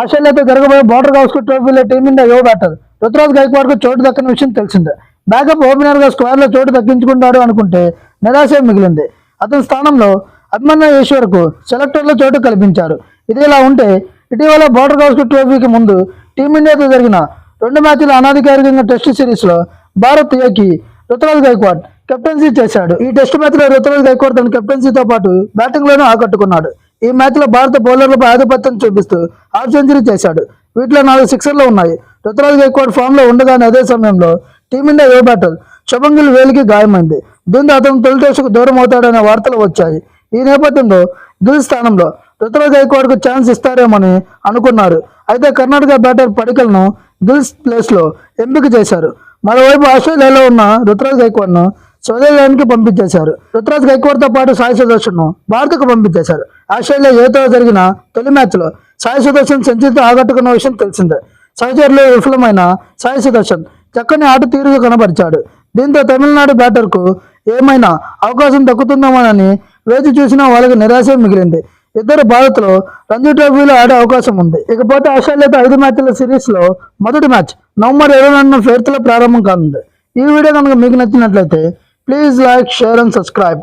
ఆస్ట్రేలియాతో జరగబోయే బోర్డర్ గౌస్కర్ ట్రోఫీలో టీమిండియా యువ బ్యాటర్ రుతురాజ్ గైక్వాడ్కు చోటు దక్కని విషయం తెలిసిందే. బ్యాకప్ ఓపెనర్గా స్క్వేర్లో చోటు దక్కించుకుంటాడు అనుకుంటే నిరాశ మిగిలింది. అతని స్థానంలో అభిమన్య ఈశ్వర్కు సెలెక్టర్లో చోటు కల్పించారు. ఇది ఇలా ఉంటే ఇటీవల బోర్డర్ గౌస్కర్ ట్రోఫీకి ముందు టీమిండియాతో జరిగిన రెండు మ్యాచ్ల అనాధికారికంగా టెస్ట్ సిరీస్లో భారత్ ఏకి రుతురాజ్ గైక్వాడ్ కెప్టెన్సీ చేశాడు. ఈ టెస్ట్ మ్యాచ్లో రుతురాజ్ గైక్వాడ్ తన కెప్టెన్సీతో పాటు బ్యాటింగ్ లోనూ ఆకట్టుకున్నాడు. ఈ మ్యాచ్లో భారత బౌలర్లపై ఆధిపత్యం చూపిస్తూ హాఫ్ సెంచరీ చేశాడు. వీటిలో నాలుగు సిక్సర్లు ఉన్నాయి. రుతురాజ్ గైక్వాడ్ ఫామ్లో ఉండగానే అదే సమయంలో టీమిండియా ఏ బ్యాటర్ శుభంగిల్ వేలికి గాయమైంది. దీంతో అతను తొలి టెస్టుకు దూరం అవుతాడనే వార్తలు వచ్చాయి. ఈ నేపథ్యంలో గిల్ స్థానంలో రుతురాజ్ గైక్వాడ్కు ఛాన్స్ ఇస్తారేమని అనుకున్నారు. అయితే కర్ణాటక బ్యాటర్ పడికలను గిల్స్ ప్లేస్లో ఎంపిక చేశారు. మరోవైపు ఆస్ట్రేలియాలో ఉన్న రుతురాజ్ గైక్వాడ్ను స్వదేశానికి పంపించేశారు. రుతురాజ్ గైక్వాడ్తో పాటు సాయి సుదర్శన్ను భారత్కు పంపించేశారు. ఆస్ట్రేలియా ఏతో జరిగిన తొలి మ్యాచ్లో సాయి సుదర్శన్ సెంచరీతో ఆకట్టుకున్న విషయం తెలిసిందే. సహచరులు విఫలమైన సాయి సుదర్శన్ చక్కని ఆట తీరుగా కనబరిచాడు. దీంతో తమిళనాడు బ్యాటర్కు ఏమైనా అవకాశం దక్కుతుందామోనని వేచి చూసినా వాళ్ళకి నిరాశ మిగిలింది. ఇద్దరు భారత్లో రంజీ ట్రోఫీలో ఆడే అవకాశం ఉంది. ఇకపోతే ఆస్ట్రేలియాతో ఐదు మ్యాచ్ల సిరీస్లో మొదటి మ్యాచ్ నవంబర్ ఇరవై రెండున ఫేర్త్లో ప్రారంభం కానుంది. ఈ వీడియో కనుక మీకు నచ్చినట్లయితే please like share and subscribe.